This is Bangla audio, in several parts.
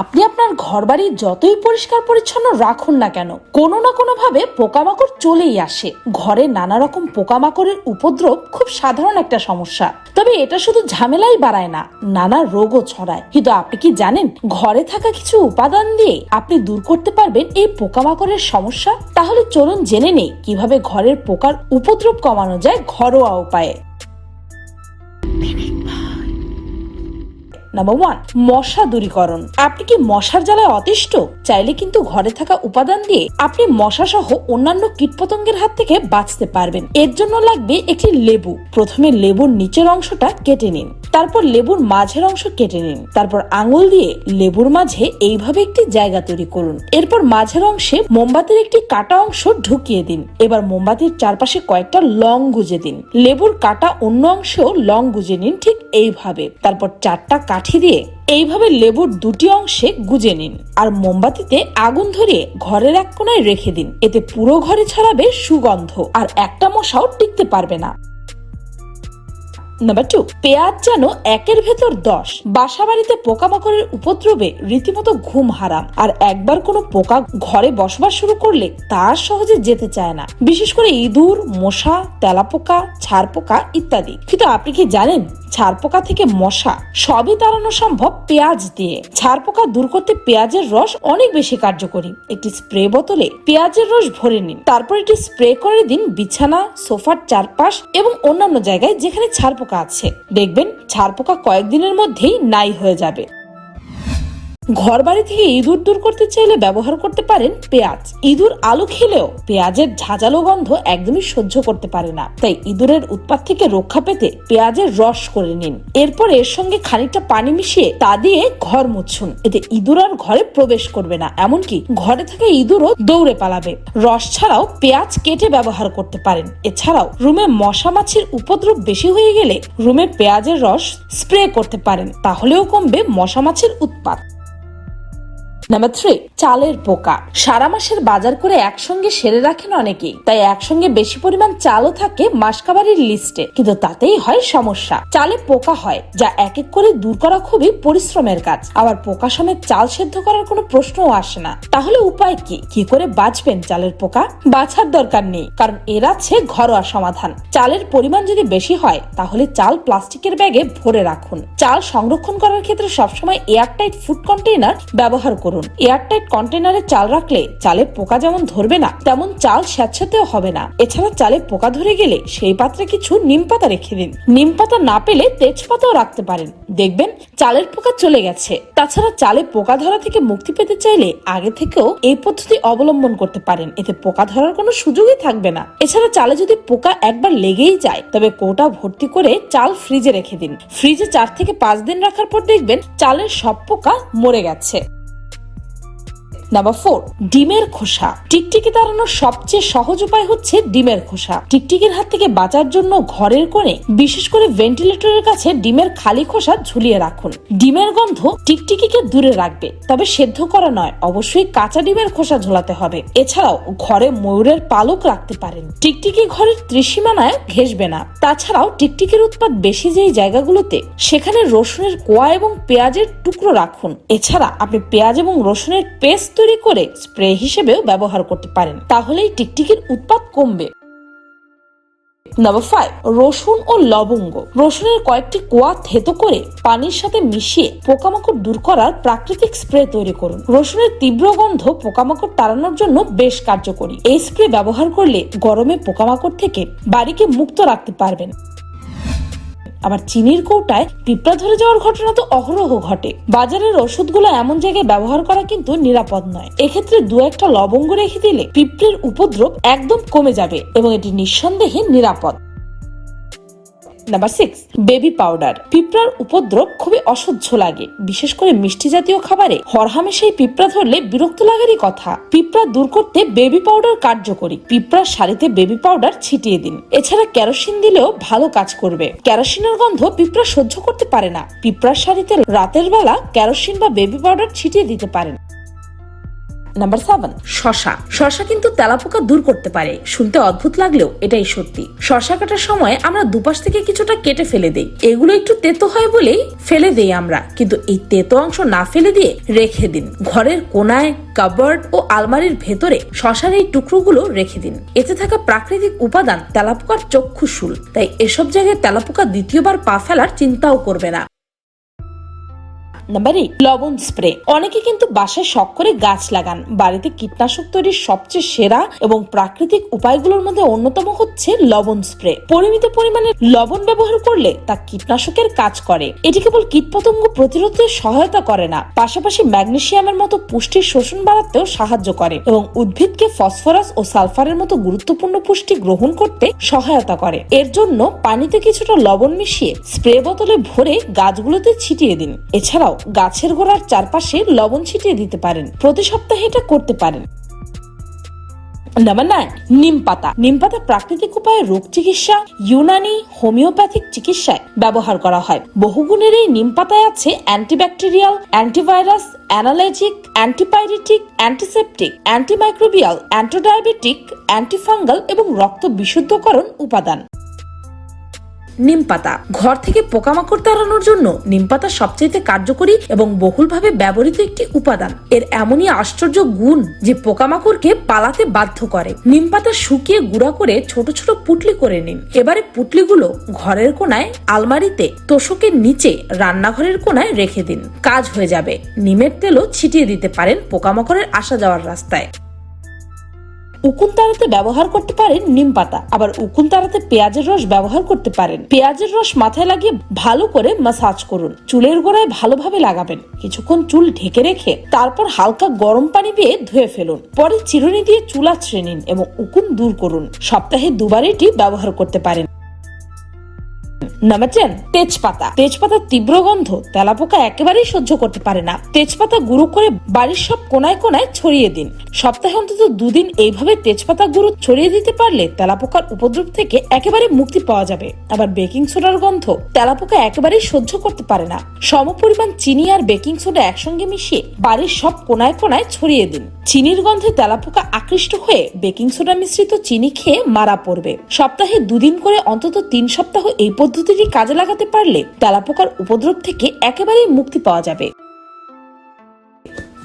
আপনি আপনার ঘরবাড়ি যতই পরিষ্কার পরিচ্ছন্ন রাখুন না কেন, কোনো না কোনো ভাবে পোকামাকড় চলেই আসে। ঘরে নানা রকম পোকামাকড়ের উপদ্রব খুব সাধারণ একটা সমস্যা। তবে এটা শুধু ঝামেলাই বাড়ায় না, নানা রোগও ছড়ায়। কিন্তু আপনি কি জানেন, ঘরে থাকা কিছু উপাদান দিয়ে আপনি দূর করতে পারবেন এই পোকামাকড়ের সমস্যা? তাহলে চলুন জেনে নেই কীভাবে ঘরের পোকার উপদ্রব কমানো যায় ঘরোয়া উপায়ে। নাম্বার ওয়ান মশা দূরীকরণ। আপনি কি মশার জ্বালায় অতিষ্ঠ? চাইলে কিন্তু ঘরে থাকা উপাদান দিয়ে আপনি মশা সহ অন্যান্য কীটপতঙ্গের হাত থেকে বাঁচতে পারবেন। এর জন্য লাগবে একটি লেবু। প্রথমে লেবুর নিচের অংশটা কেটে নিন। তারপর লেবুর মাঝের অংশ কেটে নিন। তারপর আঙুল দিয়ে লেবুর মাঝে এইভাবে একটি জায়গা তৈরি করুন। এরপর মাঝের অংশে মোমবাতির একটি কাটা অংশ ঢুকিয়ে দিন। এবার মোমবাতির চারপাশে কয়েকটা লং গুজে দিন। লেবুর কাটা অন্য অংশেও লং গুজে নিন ঠিক এইভাবে। তারপর চারটা কাঠি দিয়ে এইভাবে লেবুর দুটি অংশে গুজে নিন আর মোমবাতিতে আগুন ধরিয়ে ঘরের এক কোনায় রেখে দিন। এতে পুরো ঘরে ছড়াবে সুগন্ধ আর একটা মশাও টিকতে পারবে না। নাম্বার টু পেঁয়াজ যেন একের ভেতর দশ। বাসা বাড়িতে পোকামাকড়ের উপদ্রবে রীতিমতো ঘুম হারাম। আর একবার কোনো পোকা ঘরে বসবাস শুরু করলে তার সহজে যেতে চায় না। বিশেষ করে ইঁদুর, মশা, তেলাপোকা ছাড় পোকা ইত্যাদি। কিন্তু আপনি কি জানেন ছাড় পোকা থেকে মশা সবই তাড়ানো সম্ভব পেঁয়াজ দিয়ে। ছারপোকা দূর করতে পেঁয়াজের রস অনেক বেশি কার্যকরী। একটি স্প্রে বোতলে পেঁয়াজের রস ভরে নিন। তারপর এটি স্প্রে করে দিন বিছানা, সোফার চারপাশ এবং অন্যান্য জায়গায় যেখানে ছারপোকা আছে। দেখবেন ছারপোকা কয়েকদিনের মধ্যেই নাই হয়ে যাবে। ঘর বাড়ি থেকে ইঁদুর দূর করতে চাইলে ব্যবহার করতে পারেন পেঁয়াজ। ইঁদুর আলু খেলেও পেঁয়াজের ঝাঁঝালো গন্ধ একদমই সহ্য করতে পারে না। তাই ইঁদুরের উৎপাত থেকে রক্ষা পেতে পেঁয়াজের রস করে নিন। এরপর এর সঙ্গে খানিকটা পানি মিশিয়ে তা দিয়ে ঘর মুছুন। এতে ইঁদুর আর ঘরে প্রবেশ করবে না, এমনকি ঘরে থাকা ইঁদুরও দৌড়ে পালাবে। রস ছাড়াও পেঁয়াজ কেটে ব্যবহার করতে পারেন। এছাড়াও রুমে মশা মাছির উপদ্রব বেশি হয়ে গেলে রুমে পেঁয়াজের রস স্প্রে করতে পারেন। তাহলেও কমবে মশা মাছির উৎপাত। নাম্বার থ্রি চালের পোকা। সারা মাসের বাজার করে একসঙ্গে সেরে রাখেন অনেকেই। তাই একসঙ্গে বেশি পরিমাণ চালও থাকে মাসকাবারির লিস্টে কিন্তু তাতেই হয় সমস্যা। চালে পোকা হয়, যা এক এক করে দূর করা খুবই পরিশ্রমের কাজ। আবার পোকা সমেত চাল সেদ্ধ করার কোনো প্রশ্নও আসে না। তাহলে উপায় কি? কি করে বাঁচবেন চালের পোকা? বাছার দরকার নেই, কারণ এর আছে ঘরোয়া সমাধান। চালের পরিমাণ যদি বেশি হয়, তাহলে চাল প্লাস্টিকের ব্যাগে ভরে রাখুন। চাল সংরক্ষণ করার ক্ষেত্রে সবসময় এয়ারটাইট ফুড কন্টেইনার ব্যবহার করুন। এয়ারটাইট কন্টেনারে চাল রাখলে চালে পোকা যেমন ধরবে না, তেমন চাল স্যাঁতস্যাঁতেও হবে না। এছাড়া চালে পোকা ধরে গেলে সেই পাত্রে কিছু নিম পাতা রেখে দিন। নিম পাতা না পেলে তেজপাতাও রাখতে পারেন। দেখবেন, চালের পোকা চলে গেছে। তাছাড়া চালে পোকা ধরা থেকে মুক্তি পেতে চাইলে আগে থেকেও এই পদ্ধতি অবলম্বন করতে পারেন। এতে পোকা ধরার কোনো সুযোগই থাকবে না। এছাড়া চালে যদি পোকা একবার লেগেই যায়, তবে কোটা ভর্তি করে চাল ফ্রিজে রেখে দিন। ফ্রিজে চার থেকে পাঁচ দিন রাখার পর দেখবেন, চালের সব পোকা মরে গেছে। নাম্বার ফোর ডিমের খোসা। টিকটিকি তাড়ানোর সবচেয়ে সহজ উপায় হচ্ছে ডিমের খোসা। টিকটিকির হাত থেকে বাঁচার জন্য ঘরের কোণে বিশেষ করে ভেন্টিলেটরের কাছে ডিমের খালি খোসা ঝুলিয়ে রাখুন। ডিমের গন্ধ টিকটিকিকে দূরে রাখবে, তবে সেদ্ধ করা নয়, অবশ্যই কাঁচা ডিমের খোসা ঝোলাতে হবে। এছাড়াও ঘরে ময়ূরের পালক রাখতে পারেন। টিকটিকি ঘরের ত্রিসীমানায় ঘেসবে না। তাছাড়াও টিকটিকির উৎপাদ বেশি যেই জায়গাগুলোতে, সেখানে রসুনের কোয়া এবং পেঁয়াজের টুকরো রাখুন। এছাড়া আপনি পেঁয়াজ এবং রসুনের পেস্ট তৈরি করে স্প্রে হিসেবেও ব্যবহার করতে পারেন। তাহলেই টিকটিকির উৎপাদ কমবে। নাম্বার ফাইভ রসুন ও লবঙ্গ। রসুনের কয়েকটি কোয়া থেতো করে পানির সাথে মিশিয়ে পোকামাকড় দূর করার প্রাকৃতিক স্প্রে তৈরি করুন। রসুনের তীব্র গন্ধ পোকামাকড় তাড়ানোর জন্য বেশ কার্যকরী। এই স্প্রে ব্যবহার করলে গরমে পোকামাকড় থেকে বাড়িকে মুক্ত রাখতে পারবেন। আবার চিনির কৌটায় পিঁপড়া ধরে যাওয়ার ঘটনা তো অহরহ ঘটে। বাজারের ওষুধগুলো এমন জায়গায় ব্যবহার করা কিন্তু নিরাপদ নয়। এক্ষেত্রে দু একটা লবঙ্গ রেখে দিলে পিঁপড়ের উপদ্রব একদম কমে যাবে এবং এটি নিঃসন্দেহে নিরাপদ। নাম্বার সিক্স বেবি পাউডার পিঁপড়ার উপদ্রব খুবই অসহ্য লাগে। বিশেষ করে মিষ্টি জাতীয় খাবারে হরহামেশাই পিঁপড়া ধরলে বিরক্ত লাগারই কথা। পিঁপড়া দূর করতে বেবি পাউডার কার্যকরী। পিঁপড়ার শাড়িতে বেবি পাউডার ছিটিয়ে দিন। এছাড়া কেরোসিন দিলেও ভালো কাজ করবে। কেরোসিনের গন্ধ পিঁপড়া সহ্য করতে পারে না। পিঁপড়ার শাড়িতে রাতের বেলা কেরোসিন বা বেবি পাউডার ছিটিয়ে দিতে পারেন। নাম্বার সেভেন শশা। শশা কিন্তু তেলাপোকা দূর করতে পারে। শুনতে অদ্ভুত লাগলেও এটাই সত্যি। শশা কাটার সময় আমরা দুপাশ থেকে কিছুটা কেটে ফেলে দেই। এগুলো একটু তেতো হয় বলেই ফেলে দেই আমরা। কিন্তু এই তেতো অংশ না ফেলে দিয়ে রেখে দিন। ঘরের কোনায় কাবার্ড ও আলমারির ভেতরে শশার এই টুকরোগুলো রেখে দিন। এতে থাকা প্রাকৃতিক উপাদান তেলাপোকার চক্ষুশুল তাই এসব জায়গায় তেলাপোকা দ্বিতীয়বার পা ফেলার চিন্তাও করবে না। নাম্বার এইট লবণ স্প্রে। অনেকে কিন্তু বাসায় শখ করে গাছ লাগান। বাড়িতে কীটনাশক তৈরির সবচেয়ে সেরা এবং প্রাকৃতিক উপায়গুলোর মধ্যে অন্যতম হচ্ছে লবণ স্প্রে। পরিমিত পরিমাণে লবণ ব্যবহার করলে তা কীটনাশকের কাজ করে। এটি কেবল কীটপতঙ্গ প্রতিরোধে সহায়তা করে না, পাশাপাশি ম্যাগনেশিয়ামের মতো পুষ্টির শোষণ বাড়াতেও সাহায্য করে এবং উদ্ভিদকে ফসফরাস ও সালফারের মতো গুরুত্বপূর্ণ পুষ্টি গ্রহণ করতে সহায়তা করে। এর জন্য পানিতে কিছুটা লবণ মিশিয়ে স্প্রে বোতলে ভরে গাছগুলোতে ছিটিয়ে দিন। এছাড়াও গাছের গোড়ার চারপাশে লবণ ছিটিয়ে দিতে পারেন। প্রতি সপ্তাহে এটা করতে পারেন। নাম্বার নাইন নিম পাতা। নিম পাতা প্রাকৃতিক উপায়ে রোগ চিকিৎসা, ইউনানি হোমিওপ্যাথিক চিকিৎসায় ব্যবহার করা হয়। বহুগুণের এই নিম পাতায় আছে antibacterial, antivirus analgesic antipyretic, antiseptic, antimicrobial, antidiabetic, antifungal এবং রক্ত বিশুদ্ধকরণ উপাদান। নিম পাতা ঘর থেকে পোকামাকড় তাড়ানোর জন্য নিম পাতা সবচেয়ে কার্যকরী এবং বহুলভাবে ব্যবহৃত একটি উপাদান। এর এমনই আশ্চর্য গুণ যে পোকামাকড়কে পালাতে বাধ্য করে। নিম পাতা শুকিয়ে গুঁড়া করে ছোট ছোট পুটলি করে নিন। এবারে পুটলিগুলো ঘরের কোনায় আলমারিতে তোষকের নিচে রান্নাঘরের কোনায় রেখে দিন। কাজ হয়ে যাবে। নিমের তেলও ছিটিয়ে দিতে পারেন পোকামাকড়ের আসা যাওয়ার রাস্তায়। উকুন তাড়াতে ব্যবহার করতে পারেন নিম পাতা, আবার উকুন তাড়াতে পেঁয়াজের রস ব্যবহার করতে পারেন। পেঁয়াজের রস মাথায় লাগিয়ে ভালো করে মাসাজ করুন। চুলের গোড়ায় ভালোভাবে লাগাবেন। কিছুক্ষণ চুল ঢেকে রেখে তারপর হালকা গরম পানি দিয়ে ধুয়ে ফেলুন। পরে চিরুনি দিয়ে চুলা আছড়ে নিন এবং উকুন দূর করুন। সপ্তাহে দুবার এটি ব্যবহার করতে পারেন। নাম্বার তেজপাতা। তেজপাতার তীব্র গন্ধ তেলাপোকা একেবারেই সহ্য করতে পারে না। তেজপাতা গুঁড়ো করে বাড়ির সব কোনায় কোনায় ছড়িয়ে দিন। সপ্তাহে অন্তত দুদিন এইভাবে তেজপাতা গুঁড়ো ছড়িয়ে দিতে পারলে তেলাপোকার উপদ্রব থেকে একেবারে মুক্তি পাওয়া যাবে। আবার বেকিং সোডার গন্ধ তেলাপোকা একেবারেই সহ্য করতে পারে না। সমপরিমাণ চিনি আর বেকিং সোডা একসঙ্গে মিশিয়ে বাড়ির সব কোনায় কোনায় ছড়িয়ে দিন। চিনির গন্ধে তেলাপোকা আকৃষ্ট হয়ে বেকিং সোডা মিশ্রিত চিনি খেয়ে মারা পড়বে। সপ্তাহে দুদিন করে অন্তত তিন সপ্তাহ এই পদ্ধতিটি কাজে লাগাতে পারলে তেলাপোকার উপদ্রব থেকে একেবারেই মুক্তি পাওয়া যাবে।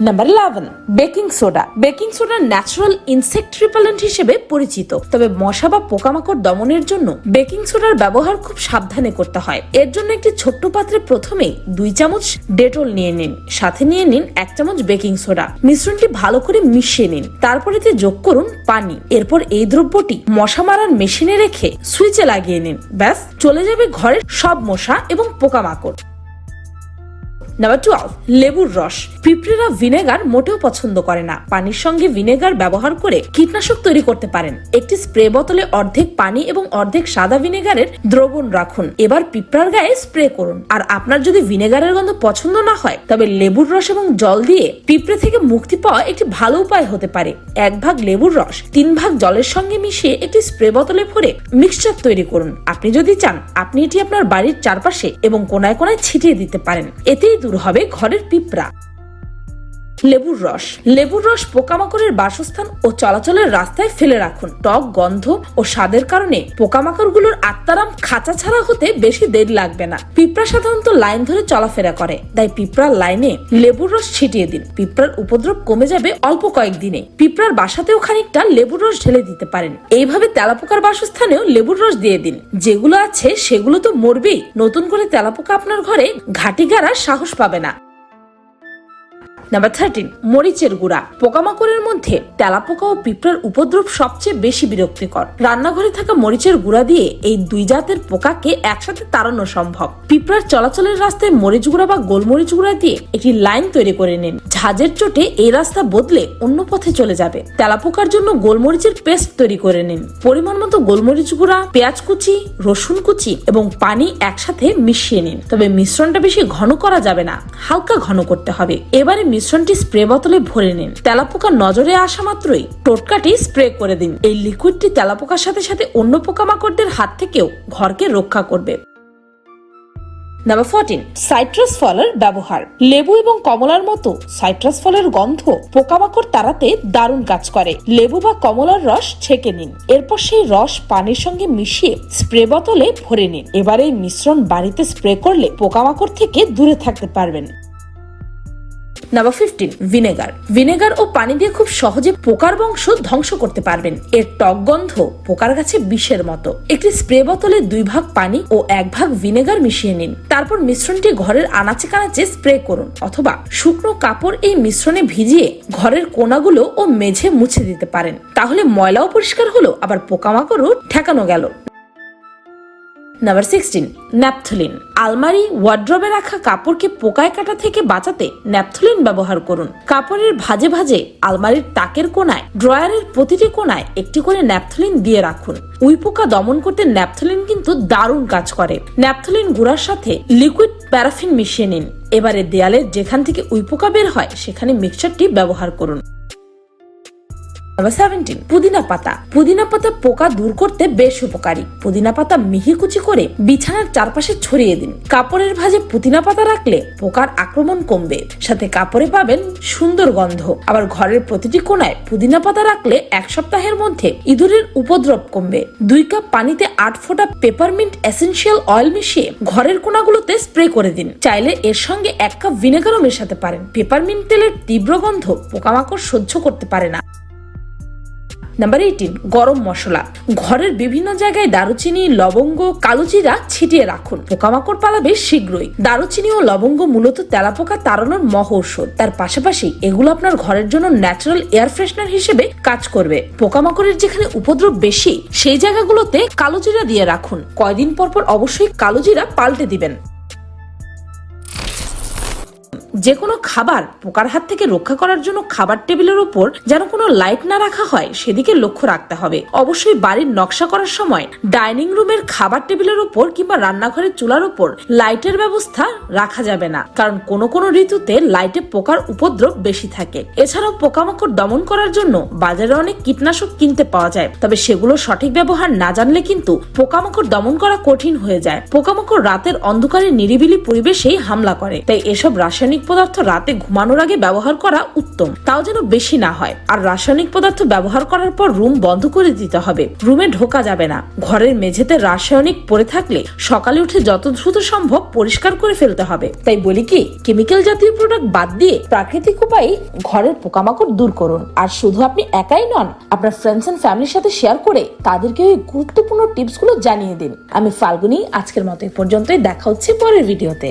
Number eleven baking soda baking soda natural insect repellent হিসেবে পরিচিত। তবে মশা বা পোকামাকড় দমনের জন্য বেকিং সোডার ব্যবহার খুব সাবধানে করতে হয়। এর জন্য একটি ছোট্ট পাত্রে প্রথমেই দুই চামচ ডেটল নিয়ে নিন, সাথে নিয়ে নিন এক চামচ বেকিং সোডা মিশ্রণটি ভালো করে মিশিয়ে নিন, তারপর এতে যোগ করুন পানি। এরপর এই দ্রব্যটি মশা মারার মেশিনে রেখে সুইচে লাগিয়ে নিন। ব্যাস, চলে যাবে ঘরের সব মশা এবং পোকামাকড়। নাম্বার টুয়েলভ লেবুর রস। পিঁপড়েরা ভিনেগার মোটেও পছন্দ করে না। পানির সঙ্গে ভিনেগার ব্যবহার করে কীটনাশক তৈরি করতে পারেন। একটি স্প্রে বোতলে অর্ধেক পানি এবং অর্ধেক সাদা ভিনেগারের দ্রবণ রাখুন। এবার পিঁপড়ার গায়ে স্প্রে করুন। আর আপনার যদি ভিনেগারের গন্ধ পছন্দ না হয়, তবে লেবুর রস এবং জল দিয়ে পিঁপড়ে থেকে মুক্তি পাওয়া একটি ভালো উপায় হতে পারে। এক ভাগ লেবুর রস, তিন ভাগ জলের সঙ্গে মিশিয়ে একটি স্প্রে বোতলে ভরে মিক্সচার তৈরি করুন। আপনি যদি চান, আপনি এটি আপনার বাড়ির চারপাশে এবং কোনায় কোনায় ছিটিয়ে দিতে পারেন। এতেই দূর হবে ঘরের পিঁপড়া। লেবুর রস। লেবুর রস পোকামাকড়ের বাসস্থান ও চলাচলের রাস্তায় ফেলে রাখুন। টক, গন্ধ ও স্বাদের কারণে পোকামাকড়গুলোর আত্মারাম খাঁচা ছাড়া হতে বেশি দেরি লাগবে না। পিঁপড়া সাধারণত লাইন ধরে চলাফেরা করে। তাই পিঁপড়ার লাইনে লেবুর রস ছিটিয়ে দিন। পিঁপড়ার উপদ্রব কমে যাবে অল্প কয়েকদিনে। পিঁপড়ার বাসাতেও খানিকটা লেবুর রস ঢেলে দিতে পারেন। এইভাবে তেলাপোকার বাসস্থানেও লেবুর রস দিয়ে দিন। যেগুলো আছে সেগুলো তো মরবেই। নতুন করে তেলাপোকা আপনার ঘরে ঘাটি গাড়ার সাহস পাবে না। নাম্বার থার্টিন মরিচের গুঁড়া। পোকামাকড়ের মধ্যে তেলাপোকা ও পিঁপড়ার উপদ্রব সবচেয়ে বেশি বিরক্তিকর। রান্নাঘরে থাকা মরিচের গুঁড়া দিয়ে এই দুই জাতের পোকাকে একসাথে তাড়ানো সম্ভব। পিঁপড়ার চলাচলের রাস্তায় মরিচ গুঁড়া বা গোলমরিচ গুঁড়া দিয়ে একটি লাইন তৈরি করে নিন। ঝাঁজের চোটে এই রাস্তা বদলে অন্য পথে চলে যাবে। তেলাপোকার জন্য গোলমরিচের পেস্ট তৈরি করে নিন। পরিমাণ মতো গোলমরিচ গুঁড়া, পেঁয়াজ কুচি, রসুন কুচি এবং পানি একসাথে মিশিয়ে নিন। তবে মিশ্রণটা বেশি ঘন করা যাবে না, হালকা ঘন করতে হবে। এবারে মিশ্রণটি স্প্রে বোতলে ভরে নিন। তেলাপোকা নজরে আসা মাত্রই টোটকাটি স্প্রে করে দিন। এই লিকুইডটি তেলাপোকার সাথে সাথে অন্য পোকামাকড়দের হাত থেকেও ঘরকে রক্ষা করবে। নাম্বার ফোরটিন সাইট্রাস ফলের ব্যবহার। লেবু এবং কমলার মতো সাইট্রাস ফলের গন্ধ পোকামাকড় তাড়াতে দারুণ কাজ করে। লেবু বা কমলার রস ছেঁকে নিন। এরপর সেই রস পানির সঙ্গে মিশিয়ে স্প্রে বোতলে ভরে নিন। এবার এই মিশ্রণ বাড়িতে স্প্রে করলে পোকামাকড় থেকে দূরে থাকতে পারবেন। নাম্বার ফিফটিন ভিনেগার ভিনেগার ও পানি দিয়ে খুব সহজে পোকার বংশ ধ্বংস করতে পারবেন। এর টক গন্ধ পোকার কাছে বিষের মতো। একটি স্প্রে বোতলে দুই ভাগ পানি ও এক ভাগ ভিনেগার মিশিয়ে নিন। তারপর মিশ্রণটি ঘরের আনাচে কানাচে স্প্রে করুন অথবা শুকনো কাপড় এই মিশ্রণে ভিজিয়ে ঘরের কোনাগুলো ও মেঝে মুছে দিতে পারেন। তাহলে ময়লাও পরিষ্কার হলো, আবার পোকামাকড়ও ঠেকানো গেল। নাম্বার সিক্সটিন ন্যাপথলিন আলমারি ওয়ার্ড্রবে রাখা কাপড়কে পোকায় কাটা থেকে বাঁচাতে ন্যাপথলিন ব্যবহার করুন। কাপড়ের ভাজে ভাজে আলমারির তাকের কোনায়, ড্রয়ারের প্রতিটি কোনায় একটি করে ন্যাপথলিন দিয়ে রাখুন। উই পোকা দমন করতে ন্যাপথলিন কিন্তু দারুণ কাজ করে। ন্যাপথলিন গুঁড়ার সাথে লিকুইড প্যারাফিন মিশিয়ে নিন। এবারে দেয়ালের যেখান থেকে উই পোকা বের হয়, সেখানে মিক্সচারটি ব্যবহার করুন। নাম্বার সেভেন্টিন পুদিনা পাতা। পুদিনা পাতা পোকা দূর করতে বেশ উপকারী। পুদিনা পাতা করে বিছানার চারপাশে ছড়িয়ে দিন। কাপড়ের পুদিনা পাতা রাখলে পোকার আক্রমণ কমবে। সাথে কাপড়ে পাবেন সুন্দর গন্ধ। আবার ঘরের প্রতিটি কোনায় পুদিনা পাতা রাখলে এক সপ্তাহের মধ্যে ইঁদুরের উপদ্রব কমবে। দুই কাপ পানিতে আট ফোঁটা পেপারমিন্ট এসেনশিয়াল অয়েল মিশিয়ে ঘরের কোনাগুলোতে স্প্রে করে দিন। চাইলে এর সঙ্গে এক কাপ ভিনেগারও মেশাতে পারেন। পেপারমিন্ট তেলের তীব্র গন্ধ পোকামাকড় সহ্য করতে পারে না। নাম্বার এইটিন গরম মশলা। ঘরের বিভিন্ন জায়গায় দারুচিনি, লবঙ্গ, কালোজিরা ছিটিয়ে রাখুন। পোকামাকড় পালাবে শীঘ্রই। দারুচিনি ও লবঙ্গ মূলত তেলাপোকা তাড়ানোর মহ ঔষধ তার পাশাপাশি এগুলো আপনার ঘরের জন্য ন্যাচারাল এয়ার ফ্রেশনার হিসেবে কাজ করবে। পোকামাকড়ের যেখানে উপদ্রব বেশি, সেই জায়গাগুলোতে কালোজিরা দিয়ে রাখুন। কয়দিন পর পর অবশ্যই কালোজিরা পাল্টে দিবেন। যে কোনো খাবার পোকার হাত থেকে রক্ষা করার জন্য খাবার টেবিলের উপর যেন কোনো লাইট না রাখা হয়, সেদিকে লক্ষ্য রাখতে হবে। অবশ্যই বাড়ির নকশা করার সময় ডাইনিং রুমের খাবার টেবিলের উপর কিংবা রান্নাঘরের চুলার উপর লাইটের ব্যবস্থা রাখা যাবে না, কারণ কোনো কোনো ঋতুতে লাইটে পোকার উপদ্রব বেশি থাকে। এছাড়াও পোকামাকড় দমন করার জন্য বাজারে অনেক কীটনাশক কিনতে পাওয়া যায়, তবে সেগুলো সঠিক ব্যবহার না জানলে কিন্তু পোকামাকড় দমন করা কঠিন হয়ে যায়। পোকামাকড় রাতের অন্ধকারে নিরিবিলি পরিবেশেই হামলা করে, তাই এসব রাসায়নিক পদার্থ রাতে ঘুমানোর আগে ব্যবহার করা উত্তম। তাও যেন বেশি না হয়। আর রাসায়নিক পদার্থ ব্যবহার করার পর রুম বন্ধ করে দিতে হবে। রুমে ঢোকা যাবে না। ঘরের মেঝেতে রাসায়নিক পড়ে থাকলে সকালে উঠে যত দ্রুত সম্ভব পরিষ্কার করে ফেলতে হবে। তাই বলি কি, কেমিক্যাল জাতীয় প্রোডাক্ট বাদ দিয়ে প্রাকৃতিক উপায়ে ঘরের পোকামাকড় দূর করুন। আর শুধু আপনি একাই নন, আপনার ফ্রেন্ডস এন্ড ফ্যামিলির সাথে শেয়ার করে তাদেরকে ওই গুরুত্বপূর্ণ টিপসগুলো জানিয়ে দিন। আমি ফাল্গুনি, আজকের মতো এই পর্যন্তই। দেখা হচ্ছে পরের ভিডিওতে